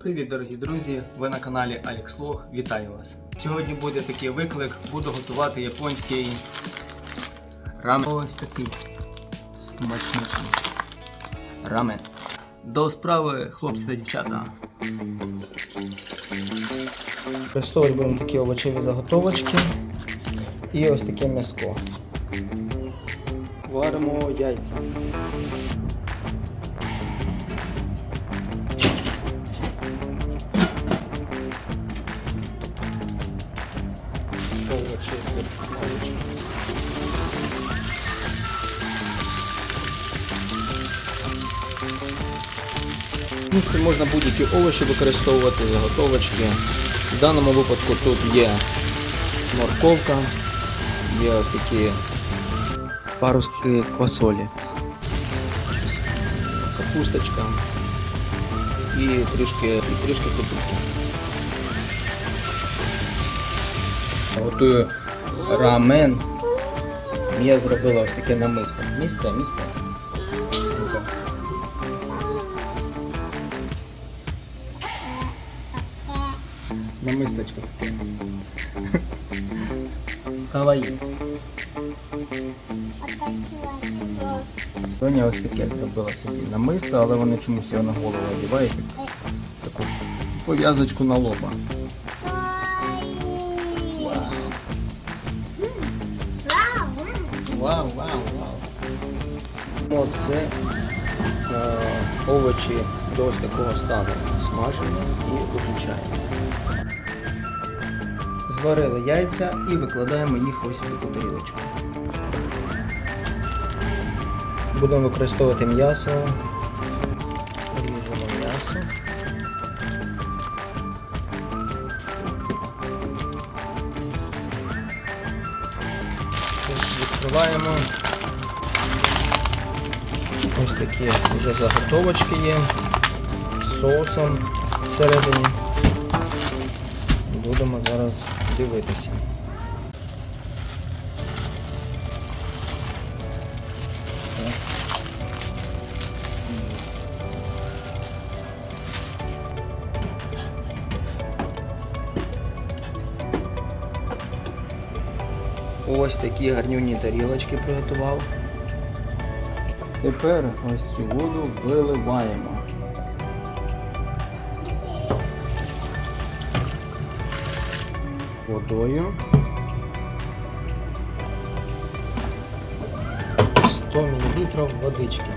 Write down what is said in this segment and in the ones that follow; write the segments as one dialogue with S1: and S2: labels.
S1: Привіт, дорогі друзі! Ви на каналі Alex Log. Вітаю вас! Сьогодні буде такий виклик. Буду готувати японський рамен. Ось такий смачничий рамен. До справи, хлопці та дівчата.
S2: Використовувати будемо такі овочеві заготовочки і ось таке м'яско. Варимо яйця. Смажені. В принципі, можна будь-які овочі використовувати, заготовочки. В даному випадку тут є морковка, є ось такі паростки квасолі, капусточка і трішки, і трішки цибульки. Готую рамен. Я зробила ось таке намисто. Місце, місце. Намисточка. Каваї. Соня ось таке зробила собі намисто, але вони чомусь його на голову одягають. Таку пов'язочку на лоба. Вау, вау, вау. Це е, овочі до ось такого стану смажені і виключаємо. Зварили яйця і викладаємо їх ось в таку тарілочку. Будемо використовувати м'ясо. Відкриваємо. Ось такі вже заготовочки є з соусом всередині. Будемо зараз дивитися. Ось такі гарнюні тарілочки приготував. Тепер ось цю воду виливаємо. Водою. 100 мл водички.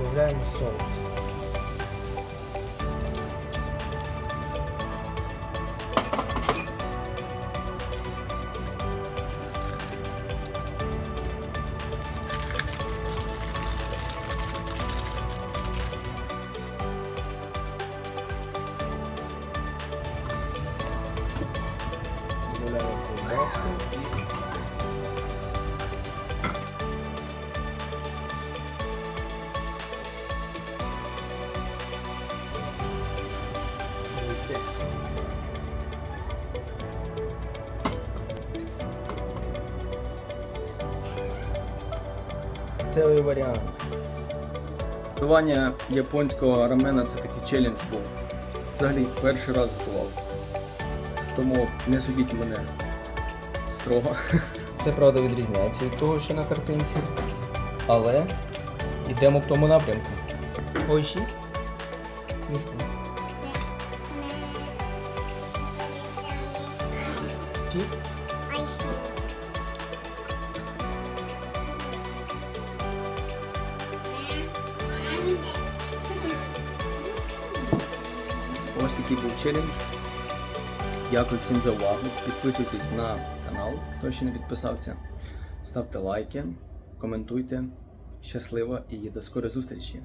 S2: programa Souza. Moscou e Цілий варіант.
S1: Готування японського рамена це такий челендж був. Взагалі перший раз готував. Тому не судіть мене строго.
S2: Це правда відрізняється від того, що на картинці. Але йдемо в тому напрямку. Ojі. Місто. Ті?
S1: Такий був челендж. Дякую всім за увагу. Підписуйтесь на канал, хто ще не підписався. Ставте лайки, коментуйте. Щасливо і до скорої зустрічі!